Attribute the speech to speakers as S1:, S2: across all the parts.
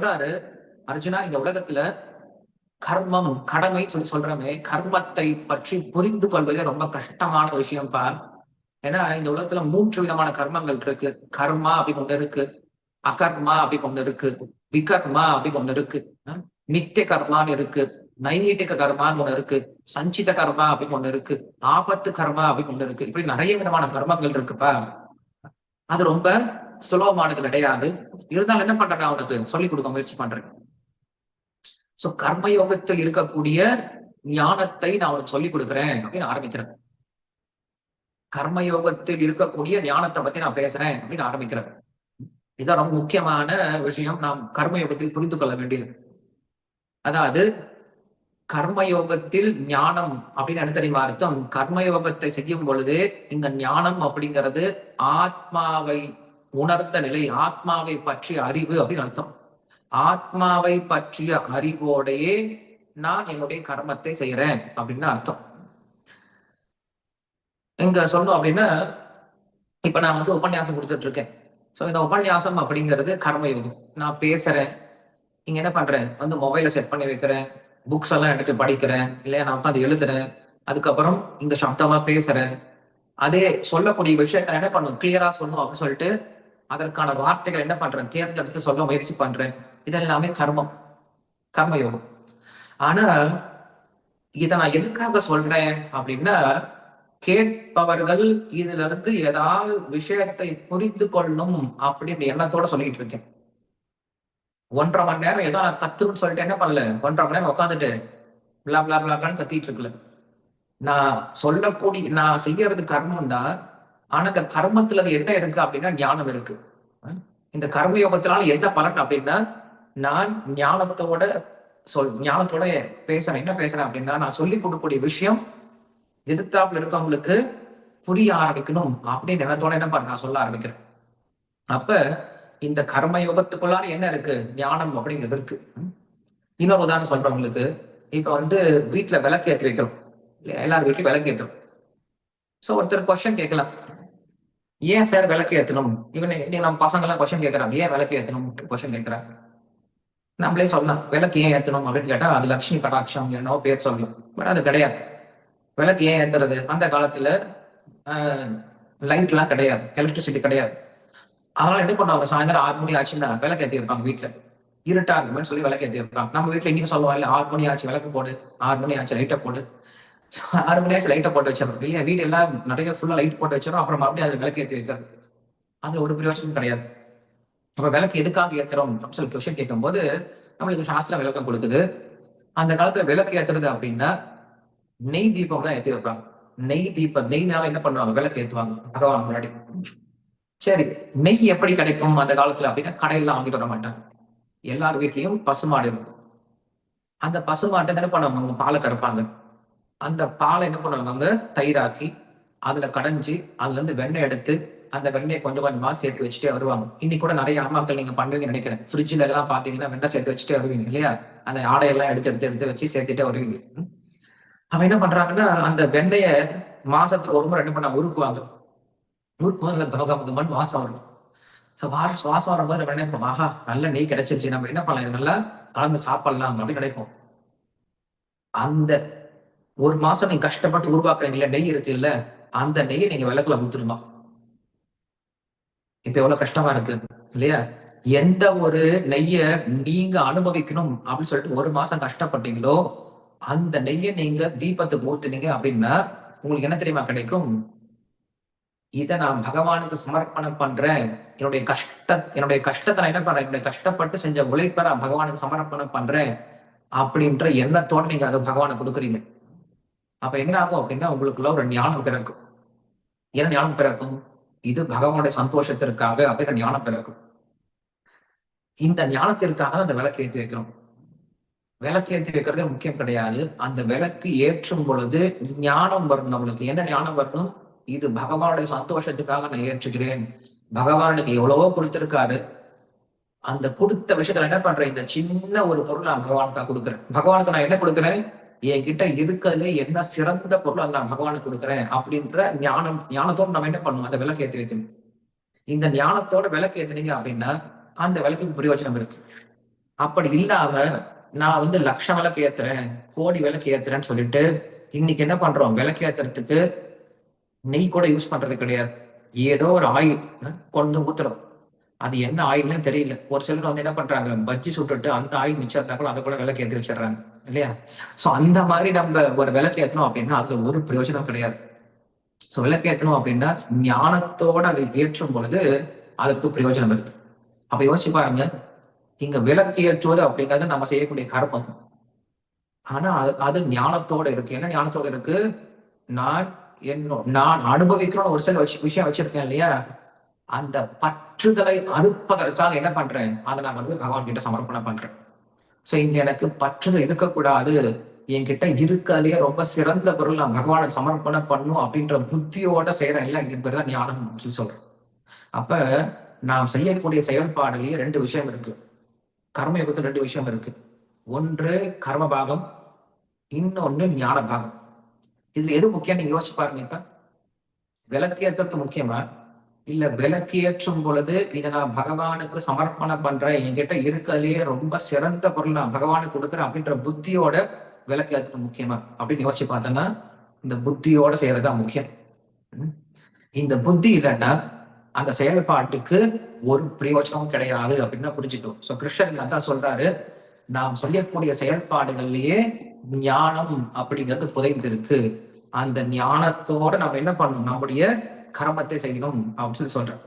S1: சொல்றாரு அர்ஜுனா இந்த உலகத்துல கர்மம் கடமை சொல்லி சொல்றமே கர்மத்தை பற்றி புரிந்து கொள்வதே ரொம்ப கஷ்டமான விஷயம் பார் ஏன்னா இந்த உலகத்துல மூன்று விதமான கர்மங்கள் இருக்கு. கர்மா அப்படி ஒண்ணு இருக்கு அகர்மா அப்படி ஒண்ணு இருக்கு விகர்மா அப்படி ஒண்ணு இருக்கு நித்திய கர்மான்னு இருக்கு நைவேத்திக கர்மான்னு ஒண்ணு இருக்கு சஞ்சித கர்மா அப்படின்னு ஒண்ணு இருக்கு ஆபத்து கர்மா அப்படின்னு ஒண்ணு இருக்கு. இப்படி நிறைய விதமான கர்மங்கள் இருக்குப்பா. அது ரொம்ப சுலபமானது கிடையாது. இருந்தாலும் என்ன பண்றேன் நான் உனக்கு? சொல்லிக் கொடுக்க முயற்சி பண்றேன். சோ கர்மயோகத்தில் இருக்கக்கூடிய ஞானத்தை நான் உனக்கு சொல்லிக் கொடுக்குறேன் அப்படின்னு ஆரம்பிக்கிறேன். கர்மயோகத்தில் இருக்கக்கூடிய ஞானத்தை பத்தி நான் பேசுறேன் அப்படின்னு ஆரம்பிக்கிறேன். இதான் ரொம்ப முக்கியமான விஷயம். நாம் கர்மயோகத்தில் புரிந்து கொள்ள வேண்டியது. அதாவது கர்மயோகத்தில் ஞானம் அப்படின்னு என்ன தெரியுமா அர்த்தம்? கர்மயோகத்தை செய்யும் பொழுது இந்த ஞானம் அப்படிங்கிறது ஆத்மாவை உணர்ந்த நிலை ஆத்மாவை பற்றிய அறிவு அப்படின்னு அர்த்தம். ஆத்மாவை பற்றிய அறிவோடையே நான் என்னுடைய கர்மத்தை செய்யறேன் அப்படின்னு அர்த்தம். எங்க சொல்லணும் அப்படின்னா இப்ப நான் வந்து உபன்யாசம் கொடுத்துட்டு இருக்கேன் சோ இந்த உபன்யாசம் அப்படிங்கிறது கர்மயோகம் நான் பேசுறேன் இங்க என்ன பண்றேன்? வந்து மொபைல செட் பண்ணி வைக்கிறேன் புக்ஸ் எல்லாம் எடுத்து படிக்கிறேன் இல்லையா நான் உட்காந்து எழுதுறேன் அதுக்கப்புறம் இங்க சப்தமா பேசுறேன். அதே சொல்லக்கூடிய விஷயங்கள் என்ன பண்ணும்? கிளியரா சொல்லணும் அப்படின்னு சொல்லிட்டு அதற்கான வார்த்தைகள் என்ன பண்றேன்? தேர்ந்தெடுத்து சொல்ல முயற்சி பண்றேன். இதெல்லாமே கர்மம். கர்மயோகம். ஆனா இதை நான் எதுக்காக சொல்றேன் அப்படின்னா கேட்பவர்கள் இதுல இருந்து ஏதாவது விஷயத்தை புரிந்து கொள்ளணும் அப்படின்ற எண்ணத்தோட சொல்லிட்டு இருக்கேன். ஒன்றரை மணி நேரம் ஏதோ நான் கத்துன்னு சொல்லிட்டு என்ன பண்ணல? ஒன்றரை மணி நேரம் உட்காந்துட்டு பிளா பிளா பிளான்னு கத்திட்டு இருக்கல. நான் சொல்லக்கூடிய நான் செய்யறது கர்மம் தான் ஆனா இந்த கர்மத்துல என்ன இருக்கு அப்படின்னா ஞானம் இருக்கு. இந்த கர்மயோகத்தினால என்ன பலன் அப்படின்னா நான் ஞானத்தோட சொல் ஞானத்தோட பேசுறேன். என்ன பேசுறேன் அப்படின்னா நான் சொல்லி கொடுக்கக்கூடிய விஷயம் எதிர்த்தாப்புல இருக்கவங்களுக்கு புரிய ஆரம்பிக்கணும் அப்படின்னு எண்ணத்தோட என்ன பண்ண நான் சொல்ல ஆரம்பிக்கிறேன். அப்ப இந்த கர்ம யோகத்துக்குள்ளார என்ன இருக்கு? ஞானம் அப்படிங்கிறது இருக்கு. இன்னொரு உதாரணம் சொல்றேன் உங்களுக்கு. இப்ப வந்து வீட்டுல விளக்கு ஏற்றி வைக்கிறோம். எல்லாரும் வீட்லயும் விளக்கு ஏற்றுறோம் சோ ஒருத்தர் கொஸ்டின் கேட்கலாம். ஏன் சார் விளக்கு ஏத்தணும்? இவன் நம்ம பசங்க எல்லாம் கொஸ்டின் கேட்கறாங்க ஏன் விளக்கு ஏத்தணும்? கொஸ்டின் கேட்கறாங்க நம்மளே சொல்லலாம் விளக்கு ஏன் ஏத்தணும்? அப்படின்னு கேட்டா அது லட்சுமி கடாட்சம் என்னவோ பேர் சொல்லலாம் பட் அது கிடையாது. விளக்கு ஏன் ஏத்துறது? அந்த காலத்துல லைட் எல்லாம் கிடையாது. எலக்ட்ரிசிட்டி கிடையாது. அதனால என்ன பண்ணுவாங்க? சாயந்தரம் ஆறு மணி ஆச்சுன்னா விளக்கு ஏத்தி வைப்பாங்க வீட்டுல இருட்டா இருக்குமே சொல்லி விளக்கு ஏத்தி வைப்பாங்க நம்ம வீட்டுல இன்னைக்கு சொல்லுவோம் இல்ல ஆறு மணி ஆச்சு விளக்கு போடு. ஆறு மணி ஆச்சு லைட்டை போடு. ஆறு மணி ஆச்சு லைட்டை போட்டு வச்சிடறோம் இல்லையா வீடு எல்லாம் நிறைய ஃபுல்லாக லைட் போட்டு வச்சிடறோம் அப்புறம் மறுபடியும் அது விளக்கு ஏற்றி வைக்கிறது அதில் ஒரு பிரயோஜனம் கிடையாது. அப்போ விளக்கு எதுக்காக ஏத்துறோம் அப்படின்னு சொல்லி கொஸ்டின் கேட்கும்போது நம்மளுக்கு சாஸ்திரம் விளக்கம் கொடுக்குது. அந்த காலத்தில் விளக்கு ஏற்றுறது அப்படின்னா நெய் தீபம் தான் ஏற்றி வைப்பாங்க. நெய் தீபம் நெய்னால என்ன பண்ணுவாங்க? விளக்கு ஏற்றுவாங்க பகவான் முன்னாடி. சரி நெய் எப்படி கிடைக்கும் அந்த காலத்தில் அப்படின்னா கடையெல்லாம் வாங்கிட்டு வர மாட்டாங்க. எல்லார் வீட்லேயும் பசுமாடு இருக்கும். அந்த பசுமாட்டை என்ன பண்ணுவாங்க? அவங்க பாலை கறப்பாங்க. அந்த பாலை என்ன பண்ணுவாங்க? அவங்க தயிராக்கி அதுல கடைஞ்சி அதுல இருந்து வெண்ணெய் எடுத்து அந்த வெண்ணெயை கொஞ்சம் கொஞ்சமா சேர்த்து வச்சுட்டே வருவாங்க. இன்னைக்கு கூட நிறைய அம்மாக்கள் நீங்க பண்ணுவீங்கன்னு நினைக்கிறேன். ஃப்ரிட்ஜ்ல எல்லாம் பாத்தீங்கன்னா வெண்ணெய் சேர்த்து வச்சுட்டே வருவீங்க இல்லையா? அந்த ஆடையெல்லாம் எடுத்து எடுத்து எடுத்து வச்சு சேர்த்துட்டே வருவீங்க. அவன் என்ன பண்றாங்கன்னா அந்த வெண்ணெய மாசத்துக்கு ஒரு முறை என்ன பண்ண உருக்குவாங்க. உருக்குவாங்க இல்லை கமகமகமன் வாசம் வரும். ஸோ வாசம் வரும்போது நம்ம நினைப்போம் ஆஹா நல்ல நெய் கிடைச்சிருச்சு. நம்ம என்ன பண்ணலாம்? இது நல்லா கலந்து சாப்பிடலாம் அப்படின்னு நினைப்போம். அந்த ஒரு மாசம் நீங்க கஷ்டப்பட்டு உருவாக்குறீங்களா நெய் இருக்கு இல்ல அந்த நெய்யை நீங்க விளக்குல ஊத்துருமா இப்ப எவ்வளவு கஷ்டமா இருக்கு இல்லையா? எந்த ஒரு நெய்ய நீங்க அனுபவிக்கணும் அப்படின்னு சொல்லிட்டு ஒரு மாசம் கஷ்டப்பட்டீங்களோ அந்த நெய்யை நீங்க தீபத்துக்கு ஊத்துனீங்க அப்படின்னா உங்களுக்கு என்ன தெரியுமா கிடைக்கும்? இதை நான் பகவானுக்கு சமர்ப்பணம் பண்றேன். என்னுடைய கஷ்ட என்னுடைய கஷ்டத்தை நான் என்ன பண்றேன்? என்னுடைய கஷ்டப்பட்டு செஞ்ச உழைப்பை நான் பகவானுக்கு சமர்ப்பணம் பண்றேன் அப்படின்ற எண்ணத்தோட நீங்க அதை பகவானுக்கு கொடுக்குறீங்க. அப்ப என்ன ஆகும் அப்படின்னா உங்களுக்குள்ள ஒரு ஞானம் பிறக்கும். என்ன ஞானம் பிறக்கும்? இது பகவானுடைய சந்தோஷத்திற்காக அப்படின்ற ஞானம் பிறக்கும். இந்த ஞானத்திற்காக அந்த விளக்கு ஏற்றி வைக்கிறோம். விளக்கு ஏற்றி வைக்கிறது முக்கியம் கிடையாது. அந்த விளக்கு ஏற்றும் பொழுது ஞானம் வரணும் நம்மளுக்கு. என்ன ஞானம் வரணும் இது பகவானுடைய சந்தோஷத்துக்காக நான் ஏற்றுகிறேன். பகவானுக்கு எவ்வளவோ கொடுத்திருக்காரு. அந்த கொடுத்த விஷயத்துல என்ன பண்றேன்? இந்த சின்ன ஒரு பொருள் நான் பகவானுக்காக கொடுக்குறேன். பகவானுக்கு நான் என்ன கொடுக்குறேன்? என்கிட்ட இருக்கிறதுல என்ன சிறந்த பொருள் அதை நான் பகவானுக்கு கொடுக்குறேன் அப்படின்ற ஞானம் ஞானத்தோடு நம்ம என்ன பண்ணுவோம்? அந்த விளக்கு ஏற்றி வைக்கணும். இந்த ஞானத்தோட விளக்கு ஏத்துனீங்க அப்படின்னா அந்த விளக்குக்கு பிரயோஜனம் இருக்கு. அப்படி இல்லாம நான் வந்து லட்சம் விளக்கு ஏத்துறேன் கோடி விளக்கு ஏத்துறேன்னு சொல்லிட்டு இன்னைக்கு என்ன பண்றோம்? விளக்கு ஏத்துறதுக்கு நெய் கூட யூஸ் பண்றது கிடையாது. ஏதோ ஒரு ஆயில் கொண்டு ஊத்துறோம். அது என்ன ஆயில்னு தெரியல. ஒரு சிலர் வந்து என்ன பண்றாங்க பஜ்ஜி சுட்டுட்டு அந்த ஆயில் மிச்சம் இருந்தா கூட அதை கூட விளக்கு ஏற்றி வச்சிடறாங்க இல்லையா? சோ அந்த மாதிரி நம்ம ஒரு விளக்கு ஏத்தணும் அப்படின்னா அதுல ஒரு பிரயோஜனம் கிடையாது. சோ விளக்கு ஏத்தணும் அப்படின்னா ஞானத்தோட அதை ஏற்றும் பொழுது அதற்கு பிரயோஜனம் இருக்கு. அப்ப யோசிச்சு பாருங்க இங்க விளக்கு ஏற்றுவது அப்படிங்கிறது நம்ம செய்யக்கூடிய கர்மம். ஆனா அது அது ஞானத்தோட இருக்கு. என்ன ஞானத்தோட இருக்கு? நான் என்ன நான் அனுபவிக்கணும்னு ஒரு சில விஷயம் வச்சிருக்கேன் இல்லையா? அந்த பட் பற்றுதலை அறுப்பதற்காக என்ன பண்றேன்? அதை நான் வந்து பகவான் கிட்ட சமர்ப்பணம் பண்றேன். ஸோ இங்க எனக்கு பற்றுதல் இருக்கக்கூடாது. என்கிட்ட இருக்கிறதுலயே ரொம்ப சிறந்த பொருள் நான் பகவானுக்கு சமர்ப்பணம் பண்ணும் அப்படின்ற புத்தியோட செய்யறேன் இல்லை இது பேர் தான் ஞானம் சொல்லி சொல்றேன். அப்ப நாம் செய்யக்கூடிய செயல்பாடுலயே ரெண்டு விஷயம் இருக்கு. கர்மயுகத்துல ரெண்டு விஷயம் இருக்கு. ஒன்று கர்ம பாகம் இன்னொன்று ஞான பாகம் இதுல எது முக்கியம் நீங்க யோசிச்சு பாருங்க இப்ப. விளக்கேற்றது முக்கியமா? இல்ல விளக்கேற்றும் பொழுது இதை நான் பகவானுக்கு சமர்ப்பணம் பண்றேன். என்கிட்ட இருக்கிறதுலயே ரொம்ப சிறந்த பொருள் நான் பகவானுக்கு கொடுக்குறேன் அப்படின்ற புத்தியோட விளக்கேற்றது முக்கியமா? அப்படின்னு யோசிச்சு பார்த்தோன்னா இந்த புத்தியோட செய்யறதுதான் முக்கியம். ம். இந்த புத்தி இல்லைன்னா அந்த செயல்பாட்டுக்கு ஒரு பிரயோஜனமும் கிடையாது அப்படின்னு தான் புரிஞ்சுட்டோம். சோ கிருஷ்ணன் அதான் சொல்றாரு நாம் சொல்லக்கூடிய செயல்பாடுகள்லயே ஞானம் அப்படிங்கிறது புதைந்திருக்கு. அந்த ஞானத்தோட நம்ம என்ன பண்ணணும்? நம்முடைய கரமத்தை செய்யணும் அப்படின்னு சொல்லி சொல்றேன்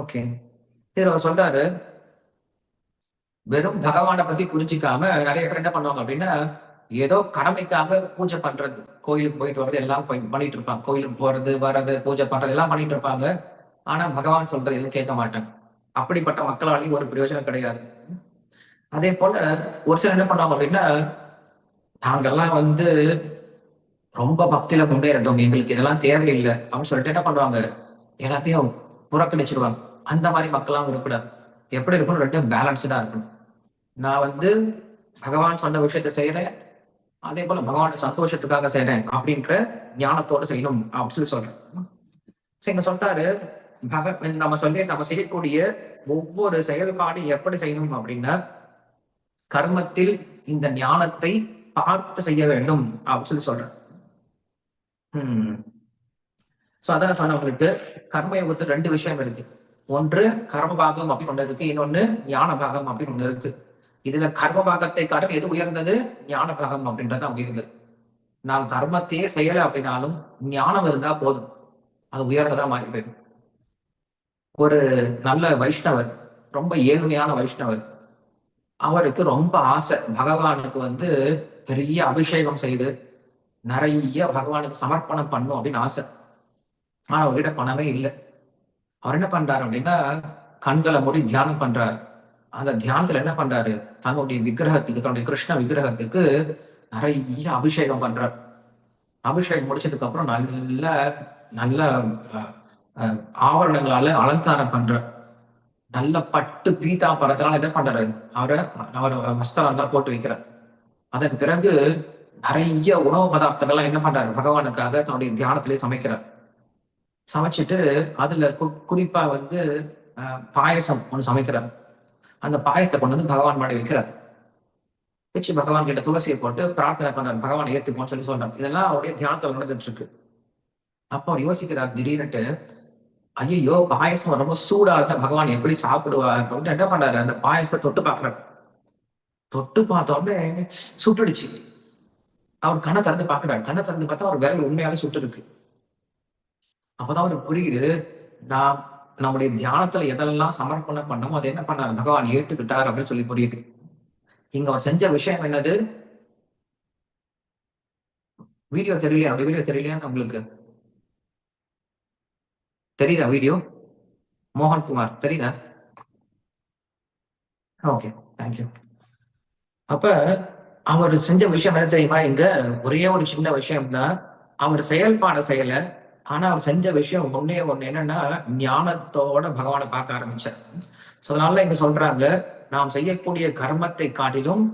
S1: ஓகே இதுல அவர் சொல்றாரு வெறும் பகவானை பத்தி புரிஞ்சிக்காம நிறைய பேர் என்ன பண்ணுவாங்க அப்படின்னா ஏதோ கடமைக்காக பூஜை பண்றது. கோயிலுக்கு போயிட்டு வர்றது எல்லாம் பண்ணிட்டு இருப்பாங்க. கோயிலுக்கு போறது வர்றது பூஜை பண்றது எல்லாம் பண்ணிட்டு இருப்பாங்க. ஆனா பகவான் சொல்றது எதுவும் கேட்க மாட்டாங்க அப்படிப்பட்ட மக்களாலையும் ஒரு பிரயோஜனம் கிடையாது. அதே போல ஒரு சிலர் என்ன பண்ணுவாங்க அப்படின்னா நாங்கெல்லாம் வந்து ரொம்ப பக்தியில முன்னேறட்டும் எங்களுக்கு இதெல்லாம் தேவையில்லை அப்படின்னு சொல்லிட்டு என்ன பண்ணுவாங்க? எல்லாத்தையும் புறக்கணிச்சிருவாங்க. அந்த மாதிரி மக்கள்லாம் இருக்கக்கூடாது எப்படி இருக்கணும் ரெண்டும் பேலன்ஸ்டா இருக்கணும். நான் வந்து பகவான் சொன்ன விஷயத்த செய்யறேன் அதே போல பகவான் சந்தோஷத்துக்காக செய்யறேன் அப்படின்ற ஞானத்தோட செய்யணும் அப்படின்னு சொல்லி சொல்றேன். சரி, இங்க சொல்றாரு பக நம்ம சொல்லி நம்ம செய்யக்கூடிய ஒவ்வொரு செயல்பாடு எப்படி செய்யணும் அப்படின்னா கர்மத்தில் இந்த ஞானத்தை பார்த்து செய்ய வேண்டும் அப்படின்னு சொல்லி சொல்றேன். சோ அதான் சொன்ன உங்களுக்கு கர்மயோகத்துல ரெண்டு விஷயம் இருக்கு. ஒன்று கர்ம பாகம் அப்படின்னு ஒண்ணு இருக்கு. இன்னொன்னு ஞான பாகம் அப்படின்னு ஒண்ணு இருக்கு. இதுல கர்ம பாகத்தை காட்டும் எது உயர்ந்தது? ஞான பாகம் அப்படின்றது தான் உயர்ந்தது நான் கர்மத்தையே செய்யல அப்படின்னாலும் ஞானம் இருந்தா போதும். அது உயர்ந்ததா மாறி போயிடும். ஒரு நல்ல வைஷ்ணவர் ரொம்ப ஏழ்மையான வைஷ்ணவர் அவருக்கு ரொம்ப ஆசை. பகவானுக்கு வந்து பெரிய அபிஷேகம் செய்து நிறைய பகவானுக்கு சமர்ப்பணம் பண்ணும் அப்படின்னு ஆசை. ஆனா அவர்கிட்ட பணமே இல்லை. அவர் என்ன பண்றாரு அப்படின்னா கண்களை மூடி தியானம் பண்றாரு. அந்த தியானத்துல என்ன பண்றாரு? தன்னுடைய விக்கிரகத்துக்கு தன்னுடைய கிருஷ்ண விக்கிரகத்துக்கு நிறைய அபிஷேகம் பண்றார். அபிஷேகம் முடிச்சதுக்கு அப்புறம் நல்ல நல்ல ஆவரணங்களால அலங்காரம் பண்றார். நல்ல பட்டு பீதா படத்தினால என்ன பண்றாரு? அவரை அவர் வஸ்திரங்கள் போட்டு வைக்கிறார். அதன் பிறகு நிறைய உணவு பதார்த்தங்கள்லாம் என்ன பண்றாரு? பகவானுக்காக தன்னுடைய தியானத்திலே சமைக்கிறார். சமைச்சிட்டு அதுல கு- குறிப்பா வந்து பாயசம் ஒன்று சமைக்கிறார். அந்த பாயசத்தை கொண்டு வந்து பகவான் மாடி வைக்கிறார். வச்சு பகவான் கிட்ட துளசியை போட்டு பிரார்த்தனை பண்றாரு. பகவான் ஏத்துக்கோன்னு சொல்லி சொல்றாரு. இதெல்லாம் அவருடைய தியானத்தில் நடந்துட்டு இருக்கு அப்போ அவர் யோசிக்கிறார் திடீர்னுட்டு ஐயோ பாயசம் ரொம்ப சூடா இருந்தா பகவான் எப்படி சாப்பிடுவார்? அப்படின்ட்டு என்ன பண்றாரு? அந்த பாயசத்தை தொட்டு பார்க்கறாரு. தொட்டு பார்த்தோமே சுட்டுடுச்சு. அவர் கண்ணை திறந்து பார்க்கறாரு. கண்ணை திறந்து பார்த்தா அவர் விரல் உண்மையாலே சுட்டு இருக்கு. அப்பதான் அவருக்கு புரியுது நான் நம்முடைய தியானத்துல எதெல்லாம் சமர்ப்பணம் பண்ணமோ அதை என்ன பண்ணார்? பகவான் ஏத்துக்கிட்டார் அப்படின்னு சொல்லி புரியுது. இங்க அவர் செஞ்ச விஷயம் என்னது? வீடியோ தெரியலையா? அப்படி வீடியோ தெரியலையான்னு உங்களுக்கு தெரியுதா வீடியோ? மோகன்குமார் தெரியுதா? ஓகே தேங்க்யூ அப்ப அவர் செஞ்ச விஷயம் என்ன தெரியுமா? இங்க ஒரே ஒரு சின்ன விஷயம் தான் அவர் செயல்பாட செய்யல. ஆனா அவர் செஞ்ச விஷயம் ஒன்னே ஒண்ணு என்னன்னா ஞானத்தோட பகவானை பார்க்க ஆரம்பிச்சார். சோ அதனால இங்க சொல்றாங்க நாம் செய்யக்கூடிய கர்மத்தை காட்டிலும்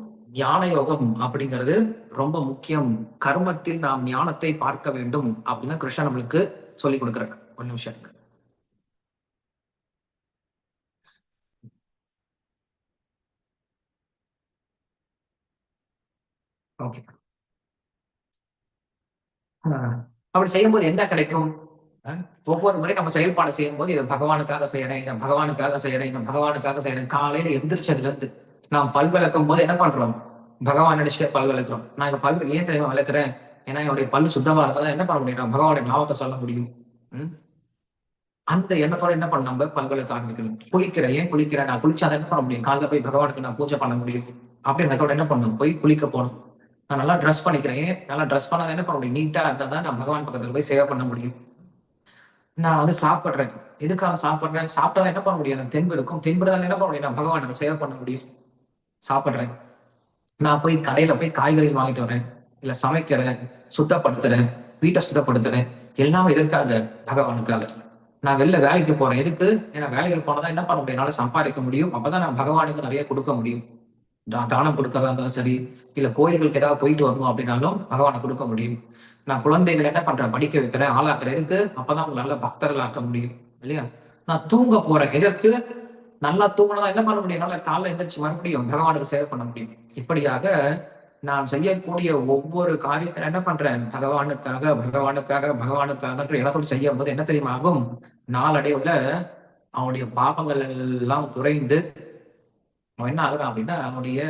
S1: ஞான யோகம் அப்படிங்கிறது ரொம்ப முக்கியம். கர்மத்தில் நாம் ஞானத்தை பார்க்க வேண்டும் அப்படின்னு கிருஷ்ணன் நம்மளுக்கு சொல்லி கொடுக்குறாங்க ஒரு நிமிஷம் ஓகே அப்படி செய்யும்போது என்ன கிடைக்கும்? ஒவ்வொரு முறை நம்ம செயல்பாடு செய்யும்போது இதை பகவானுக்காக செய்யறேன் இதை பகவானுக்காக செய்யறேன் இதை பகவானுக்காக செய்யறேன். காலையில எந்திரிச்சதுல இருந்து நாம் பல் விளக்கும் போது என்ன பண்றோம்? பகவான் நினைச்சுட்டு பல் விளக்குறோம். நான் இந்த பல் ஏன் தெரியுமா விளக்குறேன். ஏன்னா என்னுடைய பல் சுத்தமா இருந்தா என்ன பண்ண முடியும்? நான் பகவானுடைய நாமத்தை சொல்ல முடியும். அந்த எண்ணத்தோட என்ன பண்ண நம்ம? பல் ஆரம்பிக்கணும். குளிக்கிறேன் ஏன் குளிக்கிறேன் நான் குளிச்சா என்ன பண்ண முடியும்? காலைல போய் பகவானுக்கு நான் பூஜை பண்ண முடியும். அப்படி எண்ணத்தோட என்ன பண்ணணும்? போய் குளிக்க போகணும். நான் நல்லா ட்ரெஸ் பண்ணிக்கிறேன். ஏன் நல்லா ட்ரெஸ் பண்ணாத என்ன பண்ண முடியும் நீட்டா இருந்தால் தான் நான் பகவான் பக்கத்தில் போய் சேவை பண்ண முடியும். நான் வந்து சாப்பிட்றேன். எதுக்காக சாப்பிட்றேன்? சாப்பிட்டா என்ன பண்ண முடியும்? எனக்கு தென்பு இருக்கும். தெம்புறதால என்ன பண்ண முடியும்? நான் பகவானுக்கு சேவை பண்ண முடியும். சாப்பிட்றேன். நான் போய் கடையில போய் காய்கறிகள் வாங்கிட்டு வரேன். இல்லை சமைக்கிறேன். சுத்தப்படுத்துறேன். வீட்டை சுத்தப்படுத்துறேன். எல்லாமே எதற்காக? பகவானுக்காக. நான் வெளில வேலைக்கு போறேன். எதுக்கு? ஏன்னா வேலைக்கு போனதான் என்ன பண்ண முடியும்? என்னால் சம்பாதிக்க முடியும். அப்பதான் நான் பகவானுக்கு நிறைய கொடுக்க முடியும். தானம் கொடுக்கறதா இருந்தாலும் சரி இல்ல கோயில்களுக்கு ஏதாவது போயிட்டு வரணும் அப்படின்னாலும் பகவானை கொடுக்க முடியும். நான் குழந்தைகள் என்ன பண்றேன்? படிக்க வைக்கிறேன் ஆளாக்குறதுக்கு அப்பதான் அவங்க நல்ல பக்தர்கள் ஆக்க முடியும் இல்லையா? நான் தூங்க போறேன். எதற்கு? நல்லா தூங்கினா என்ன பண்ண முடியும்? நல்லா காலைல எந்திரிச்சு மறுபடியும் பகவானுக்கு சேவை பண்ண முடியும். இப்படியாக நான் செய்யக்கூடிய ஒவ்வொரு காரியத்தை என்ன பண்றேன்? பகவானுக்காக பகவானுக்காக பகவானுக்காகன்ற இடத்தோடு செய்யும் போது என்ன தெரியுமா ஆகும் நாளடைவுல அவனுடைய பாபங்கள் எல்லாம் குறைந்து அவன் என்ன ஆகுறான் அப்படின்னா அவனுடைய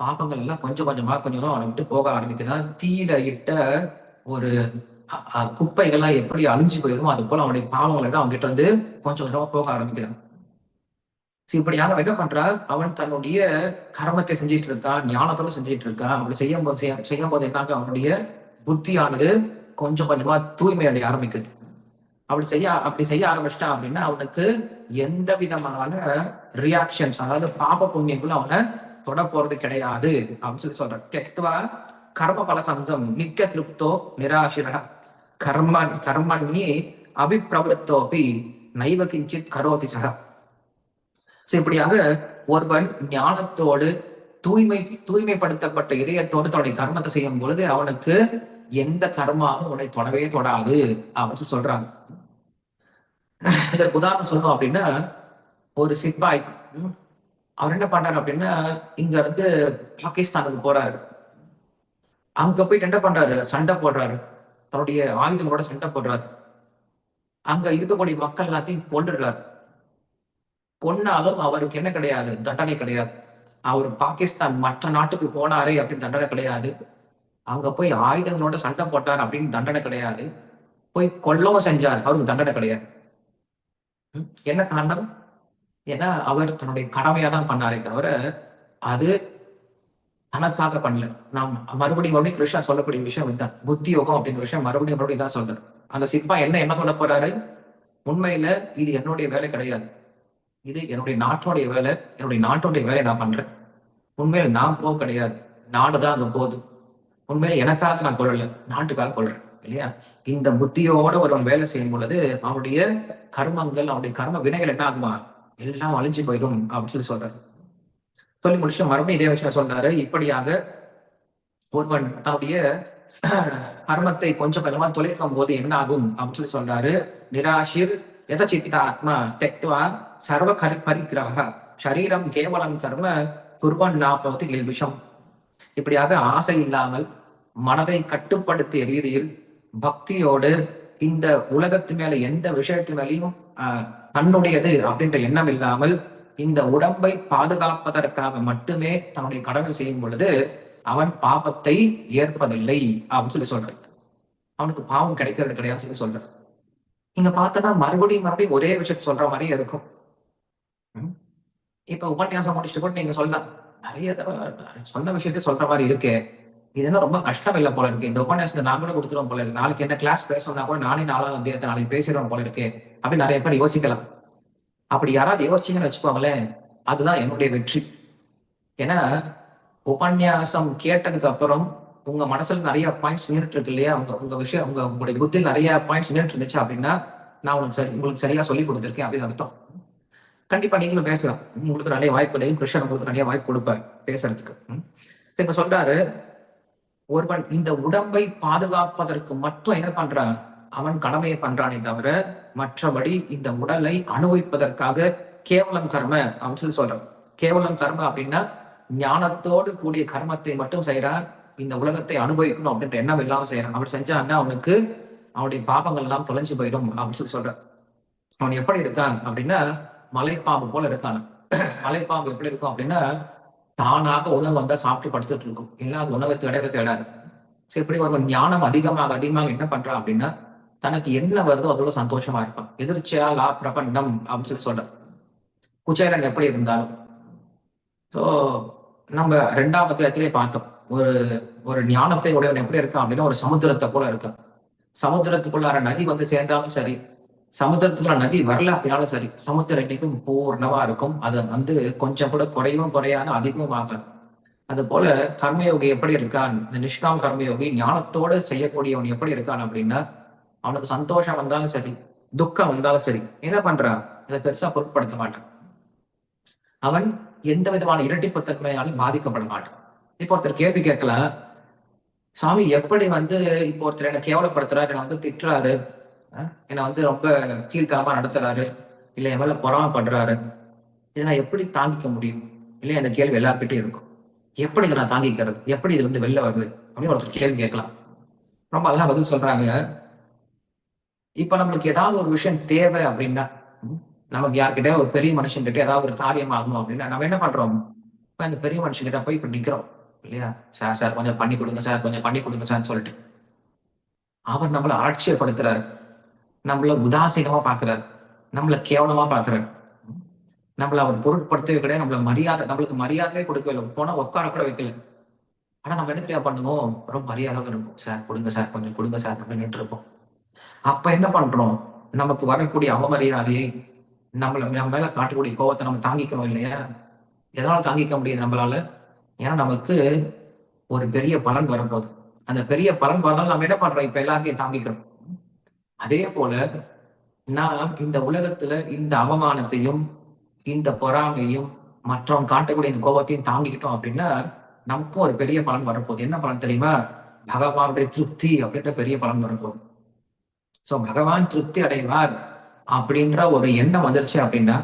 S1: பாபங்கள் எல்லாம் கொஞ்சம் கொஞ்சமா கொஞ்சம் கொஞ்சம் அவனை விட்டு போக ஆரம்பிக்குதான் தீயில இட்ட ஒரு குப்பைகள்லாம் எப்படி அழிஞ்சு போயிருமோ அது போல அவனுடைய பாவங்கள் எல்லாம் அவன்கிட்ட இருந்து கொஞ்சம் கொஞ்சமா போக ஆரம்பிக்கிறான் இப்படி யாரும் அவன் என்ன பண்றா? அவன் தன்னுடைய கர்மத்தை செஞ்சிட்டு இருக்கான் ஞானத்தோட செஞ்சிட்டு இருக்கான் அப்படி செய்யும் போது செய்ய- செய்யும் போது என்னாக அவனுடைய புத்தியானது கொஞ்சம் கொஞ்சமா தூய்மை அடைய ஆரம்பிக்குது. அப்படி செய்ய அப்படி செய்ய ஆரம்பிச்சிட்டான் அப்படின்னா அவனுக்கு எந்த விதமான ரியாக்ஷன்ஸ் அதாவது பாப புண்ணியங்களும் அவனை தொட போறது கிடையாது அப்படின்னு சொல்லி சொல்றான். தெக்துவா கர்ம பல சங்கம் நிக்க திருப்தோ நிராசிர கர்ம கர்மண்ணி அபிப்பிரவருத்தோபி நைவ கிஞ்சித் கரோதி சக. இப்படியாக ஒருவன் ஞானத்தோடு தூய்மை தூய்மைப்படுத்தப்பட்ட இதயத்தோடு தன்னுடைய கர்மத்தை செய்யும் பொழுது அவனுக்கு எந்த கர்மாவும் உன்னை தொடவே தொடாது அப்படின்னு சொல்லி சொல்றாங்க. இதற்கு உதாரணம் சொல்லணும் அப்படின்னா ஒரு சிப்பாய். அவர் என்ன பண்றாரு அப்படின்னா இங்க இருந்து பாகிஸ்தானுக்கு போறாரு. அங்க போயிட்டு என்ன பண்றாரு? சண்டை போடுறாரு. தன்னுடைய ஆயுதங்களோட சண்டை போடுறாரு. அங்க இருக்கக்கூடிய மக்கள் எல்லாத்தையும் கொண்டுடுறாரு கொன்னாலும் அவருக்கு என்ன கிடையாது? தண்டனை கிடையாது. அவர் பாகிஸ்தான் மற்ற நாட்டுக்கு போனாரே அப்படின்னு தண்டனை கிடையாது. அங்க போய் ஆயுதங்களோட சண்டை போட்டார் அப்படின்னு தண்டனை கிடையாது. போய் கொல்லவும் செஞ்சார். அவருக்கு தண்டனை கிடையாது. என்ன காரணம்? ஏன்னா அவர் தன்னுடைய கடமையா தான் பண்ணாரே தவிர அது தனக்காக பண்ணல. நாம் மறுபடியும் மறுபடியும் கிருஷ்ணா சொல்லக்கூடிய விஷயம் இதுதான். புத்தி யோகம் அப்படின்ற விஷயம் மறுபடியும் மறுபடியும் தான் சொல்றாரு அந்த சிற்பா என்ன என்ன பண்ண போறாரு? உண்மையில இது என்னுடைய வேலை கிடையாது. இது என்னுடைய நாட்டுடைய வேலை. என்னுடைய நாட்டுடைய வேலையை நான் பண்றேன். உண்மையில நான் போக கிடையாது. நாடுதான் அங்க போகுது. உண்மையில எனக்காக நான் கொள்ளல நாட்டுக்காக கொள்றேன் இல்லையா? இந்த புத்தியோட ஒருவன் வேலை செய்யும் பொழுது அவனுடைய கர்மங்கள் அவனுடைய கர்ம வினைகள் என்ன ஆகுமா? எல்லாம் அழிஞ்சு போயிடும் அப்படின்னு சொல்லி சொல்றாரு. சொல்லி முடிச்சு மறுபடியும் இதே விஷயம் சொல்றாரு. இப்படியாக ஒருவன் தன்னுடைய கர்மத்தை கொஞ்சம் கொஞ்சமா தொலைக்கும் போது என்ன ஆகும் அப்படின்னு சொல்லி சொல்றாரு. நிராஷிர் எதச்சித்த ஆத்மா தெக்துவா சர்வ கரி பரிகிரக சரீரம் கேவலம் கர்ம குர்பன் நாற்பது கேள்விஷம் இப்படியாக ஆசை இல்லாமல் மனதை கட்டுப்படுத்திய ரீதியில் பக்தியோடு இந்த உலகத்து மேல எந்த விஷயத்து மேலையும் தன்னுடையது அப்படின்ற எண்ணம் இல்லாமல் இந்த உடம்பை பாதுகாப்பதற்காக மட்டுமே தன்னுடைய கடமை செய்யும் பொழுது அவன் பாபத்தை ஏற்பதில்லை அப்படின்னு சொல்லி சொல்றான் அவனுக்கு பாவம் கிடைக்கிறது கிடையாதுன்னு சொல்லி சொல்றான் இங்க பார்த்தோன்னா மறுபடியும் மறுபடியும் ஒரே விஷயத்த சொல்ற மாதிரி இருக்கும். ம்? இப்ப உபன்யாசம் முடிச்சுட்டு கூட நீங்க சொல்லலாம். நிறைய தடவை சொன்ன விஷயத்த சொல்ற மாதிரி இருக்கே. இதெல்லாம் ரொம்ப கஷ்டம் இல்லை போல இருக்கு. இந்த உபன்யாசத்தை நான் கூட கொடுத்துருவோம் போல இருக்கு. நாளைக்கு என்ன கிளாஸ் பேசணும்னா கூட நானே நாலாவது அத்தியாயத்தை நாளைக்கு பேசிடுவோம் போல இருக்கு. அப்படின்னு நிறைய பேர் யோசிக்கலாம். அப்படி யாராவது யோசிச்சீங்கன்னு வச்சுக்கோங்களேன் அதுதான் என்னுடைய வெற்றி. ஏன்னா உபன்யாசம் கேட்டதுக்கு அப்புறம் உங்க மனசுல நிறைய பாயிண்ட்ஸ் நின்றுட்டு இருக்கு இல்லையா? உங்க உங்க விஷயம் உங்க உங்களுடைய புத்தியில் நிறைய பாயிண்ட்ஸ் நின்றுட்டு இருந்துச்சு அப்படின்னா நான் உங்களுக்கு சரி உங்களுக்கு சரியா சொல்லி கொடுத்துருக்கேன் அப்படின்னு அர்த்தம். கண்டிப்பா நீங்களும் பேசலாம். உங்களுக்கு நிறைய வாய்ப்பு இல்லை கிருஷ்ணன் உங்களுக்கு நிறைய வாய்ப்பு கொடுப்பாரு பேசுறதுக்கு. இப்ப சொல்றாரு ஒருவன் இந்த உடம்பை பாதுகாப்பதற்கு மட்டும் என்ன பண்றான்? அவன் கடமையை பண்றானே தவிர மற்றபடி இந்த உடலை அனுபவிப்பதற்காக கேவலம் கர்ம அப்படின்னு சொல்லி சொல்றான். கேவலம் கர்ம அப்படின்னா ஞானத்தோடு கூடிய கர்மத்தை மட்டும் செய்யறான். இந்த உலகத்தை அனுபவிக்கணும் அப்படின்ற எண்ணம் இல்லாம செய்யறான். அப்படி செஞ்சான்னா அவனுக்கு அவனுடைய பாபங்கள் எல்லாம் தொலைஞ்சு போயிடும் அப்படின்னு சொல்லி சொல்றான். அவன் எப்படி இருக்கான் அப்படின்னா மலைப்பாம்பு போல இருக்கான். மலைப்பாம்பு எப்படி இருக்கும் அப்படின்னா தானாக உணவு வந்தா சாப்பிட்டு படுத்துட்டு இருக்கும். இல்லாத உணவை தேடவே தேடாது. சரி இப்படி ஒரு ஞானம் அதிகமாக அதிகமாக என்ன பண்றான் அப்படின்னா தனக்கு என்ன வருதோ அதோட சந்தோஷமா இருப்பான். எதிர்ச்சியா லா பிரபண்டம் அப்படின்னு சொல்லி சொல்றான். குச்சேரன் எப்படி இருந்தாலும். ஸோ நம்ம ரெண்டாம் பத்திரத்திலே பார்த்தோம். ஒரு ஒரு ஞானத்தை உடையவன் எப்படி இருக்கான் அப்படின்னா ஒரு சமுத்திரத்தை போல இருக்கான். சமுத்திரத்துக்குள்ளார நதி வந்து சேர்ந்தாலும் சரி சமுத்திரத்துல நதி வரல அப்படின்னாலும் சரி சமுத்திரம் இன்னைக்கும் பூர்ணமா இருக்கும். அது வந்து கொஞ்சம் கூட குறையவும் குறையாது அதிகமும் ஆகாது. அது போல கர்மயோகி எப்படி இருக்கான்? இந்த நிஷ்காம் கர்மயோகி ஞானத்தோட செய்யக்கூடியவன் எப்படி இருக்கான் அப்படின்னா அவனுக்கு சந்தோஷம் வந்தாலும் சரி துக்கம் வந்தாலும் சரி என்ன பண்றான் அதை பெருசா பொருட்படுத்த மாட்டான். அவன் எந்த விதமான இரட்டிப்புத்தன்மையாலும் பாதிக்கப்பட மாட்டான். இப்போ ஒருத்தர் கேள்வி கேட்கலாம் சாமி எப்படி வந்து இப்போ ஒருத்தர் என்ன கேவலப்படுத்துறாரு என்ன வந்து திட்டுறாரு என்னை வந்து ரொம்ப கீழ்த்தனமா நடத்துறாரு. இல்லை என் மேல பொறாமப்படுறாரு இதை நான் எப்படி தாங்கிக்க முடியும்? இல்லை இந்த கேள்வி எல்லார்கிட்டையும் இருக்கும். எப்படி இதை நான் தாங்கிக்கிறது? எப்படி இதுல இருந்து வெளில வருது? அப்படின்னு ஒருத்தர் கேள்வி கேட்கலாம். ரொம்ப அழகா பதில் சொல்றாங்க. இப்ப நம்மளுக்கு ஏதாவது ஒரு விஷயம் தேவை அப்படின்னா நமக்கு யார்கிட்ட ஒரு பெரிய மனுஷன் கிட்ட ஏதாவது ஒரு காரியம் ஆகணும் அப்படின்னா நம்ம என்ன பண்றோம்? இப்ப அந்த பெரிய மனுஷன்கிட்ட போய் இப்ப நிக்கிறோம். இல்லையா? சார் சார் கொஞ்சம் பண்ணி கொடுங்க சார் கொஞ்சம் பண்ணி கொடுங்க சார்னு சொல்லிட்டு. அவர் நம்மளை ஆட்சியப்படுத்துறாரு நம்மள உதாசீனமா பாக்குறாரு. நம்மள கேவலமா பாக்குறாரு. நம்மள அவர் பொருட்படுத்தவே கிடையாது. நம்மள மரியாதை நம்மளுக்கு மரியாதையே கொடுக்கவே இல்லை. போனா உட்கார கூட வைக்கல. ஆனா நம்ம என்ன தெரியா பண்ணுவோம்? ரொம்ப மரியாதை இருக்கும் சார் கொடுங்க சார். கொஞ்சம் கொடுங்க சார். அப்படின்னு இருப்போம். அப்ப என்ன பண்றோம்? நமக்கு வரக்கூடிய அவமரியாதையை நம்மள நம்ம மேல காட்டக்கூடிய கோவத்தை நம்ம தாங்கிக்கணும் இல்லையா? எதனால தாங்கிக்க முடியுது நம்மளால? ஏன்னா நமக்கு ஒரு பெரிய பலன் வரும்போது. அந்த பெரிய பலன் வரதால் நம்ம என்ன பண்றோம்? இப்ப எல்லாத்தையும் தாங்கிக்கிறோம். அதே போல நாம் இந்த உலகத்துல இந்த அவமானத்தையும் இந்த பொறாமையும் மற்றவங்க காட்டக்கூடிய இந்த கோபத்தையும் தாங்கிக்கிட்டோம் அப்படின்னா நமக்கும் ஒரு பெரிய பலன் வரப்போகுது. என்ன பலன் தெரியுமா? பகவானுடைய திருப்தி அப்படின்ற பெரிய பலன் வரப்போகுது. ஸோ பகவான் திருப்தி அடைவார் அப்படின்ற ஒரு எண்ணம் வந்துருச்சு அப்படின்னா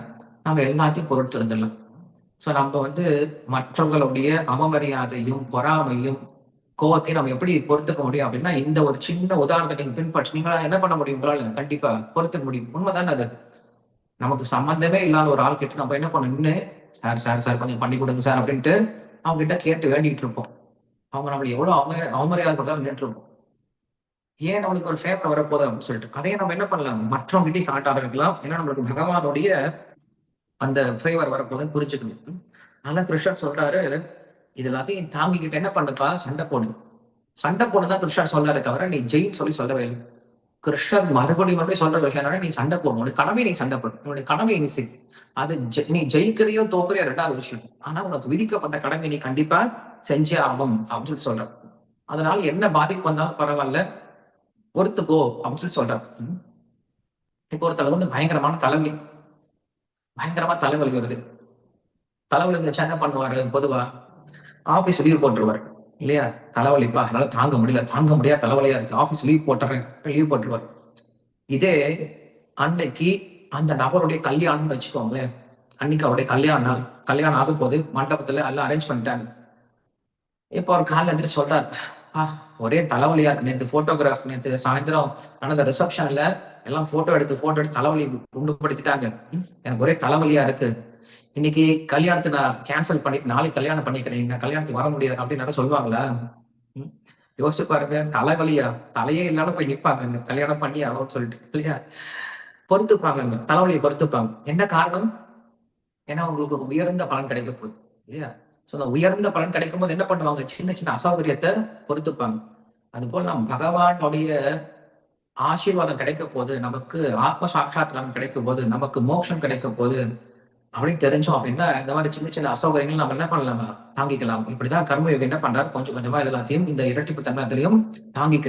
S1: நம்ம எல்லாத்தையும் பொருட்திருந்துடலாம் ஸோ நம்ம வந்து மற்றவங்களுடைய அவமரியாதையும் பொறாமையும் கோவத்தையும் நம்ம எப்படி பொறுத்துக்க முடியும் அப்படின்னா இந்த ஒரு சின்ன உதாரணத்தை நீங்க பின்பற்றினீங்களா என்ன பண்ண முடியும் உங்களால? கண்டிப்பா பொறுத்துக்க முடியும். உண்மைதானே அது? நமக்கு சம்பந்தமே இல்லாத ஒரு ஆள் கிட்ட நம்ம என்ன பண்ணணும்னு சார் சார் சார் கொஞ்சம் பண்ணி கொடுங்க சார் அப்படின்ட்டு அவங்க கிட்ட கேட்டு வேண்டிட்டு இருப்போம். அவங்க நம்மளுக்கு எவ்வளவு அவங்க அவமரியாதை கொடுத்தாலும் நின்று இருப்போம். ஏன் நம்மளுக்கு ஒரு ஃபேவர் வரப்போதும் அப்படின்னு சொல்லிட்டு அதையே நம்ம என்ன பண்ணலாம்? மற்றவங்ககிட்டயும் காட்ட ஆரம்பிக்கலாம். ஏன்னா நம்மளுக்கு பகவானுடைய அந்த ஃபேவர் வரப்போகுதுன்னு புரிஞ்சுக்கணும். ஆனா கிருஷ்ணன் சொல்றாரு இது எல்லாத்தையும் தாங்கிக்கிட்டு என்ன பண்ணுப்பா? சண்டை போடு. சண்டை போடுதான் கிருஷ்ணர் சொல்றாரு தவிர நீ ஜெயின் சொல்லி சொல்லவே இல்லை. கிருஷ்ணர் மறுபடியும் மறுபடியும் சொல்ற விஷயம் நீ சண்டை போடும் உனக்கு கடமை நீ சண்டை போடு. உன்னுடைய கடமை நீ செய். அது நீ ஜெயிக்கிறையோ தோக்குறியோ ரெண்டாவது விஷயம். ஆனா உனக்கு விதிக்கப்பட்ட கடமை நீ கண்டிப்பா செஞ்சே ஆகும் அப்படின்னு சொல்லி சொல்ற. அதனால என்ன பாதிப்பு வந்தாலும் பரவாயில்ல பொறுத்துக்கோ அப்படின்னு சொல்லி சொல்ற. ம். இப்போ ஒருத்தர் வந்து பயங்கரமான தலைவலி. பயங்கரமா தலைவலி வருது. தலைவலி இருந்துச்சா என்ன பண்ணுவாரு? பொதுவா ஆபீஸ் லீவ் போட்டுருவாரு. இல்லையா? தலைவலிப்பா. அதனால தாங்க முடியல. தாங்க முடியாத தலைவலியா இருக்கு. ஆபீஸ் லீவ் போட்டுறேன். லீவ் போட்டுருவாரு. இதே அன்னைக்கு அந்த நபருடைய கல்யாணம்னு வச்சுக்கோங்களேன். அன்னைக்கு அவருடைய கல்யாண நாள். கல்யாணம் ஆகும் போது மண்டபத்துல எல்லாம் அரேஞ்ச் பண்ணிட்டாங்க. இப்போ அவர் காலைல எழுந்திரிச்சு சொல்றாரு "ஆ, ஒரே தலைவலியா இருக்கு. நேற்று போட்டோகிராஃப் நேற்று சாயந்தரம் நடந்த ரிசப்ஷன்ல எல்லாம் போட்டோ எடுத்து போட்டோ எடுத்து தலைவலி குண்டுபடுத்திட்டாங்க. எனக்கு ஒரே தலைவலியா இருக்கு. இன்னைக்கு கல்யாணத்தை நான் கேன்சல் பண்ணி நாளைக்கு கல்யாணம் பண்ணிக்கிறேன். நான் கல்யாணத்துக்கு வர முடியாது அப்படின்னு சொல்லுவாங்களா? ம், யோசிச்சு பாருங்க. தலைவலியா? தலையே இல்லாம போய் நிப்பாங்க. கல்யாணம் பண்ணி ஆகும்னு சொல்லிட்டு. இல்லையா? பொறுத்துப்பாங்க தலைவலியை பொறுத்துப்பாங்க. என்ன காரணம்? ஏன்னா உங்களுக்கு உயர்ந்த பலன் கிடைக்க போகுது. இல்லையா? ஸோ அந்த உயர்ந்த பலன் கிடைக்கும் போது என்ன பண்ணுவாங்க? சின்ன சின்ன அசௌகரியத்தை பொறுத்துப்பாங்க. அது போல நம்ம பகவானுடைய ஆசீர்வாதம் கிடைக்க போது நமக்கு ஆத்ம சாட்சாத்காரம் கிடைக்கும் போது நமக்கு மோட்சம் கிடைக்க போது அப்படின்னு தெரிஞ்சோம் அப்படின்னா இந்த மாதிரி சின்ன சின்ன அசௌகரியங்கள் நம்ம என்ன பண்ணலாம்? தாங்கிக்கலாம். இப்படிதான் கர்ம யோகி என்ன பண்றாரு? கொஞ்சம் கொஞ்சமா எல்லாத்தையும் இந்த இரட்டிப்பு தன்னத்திலையும் தாங்கிக்க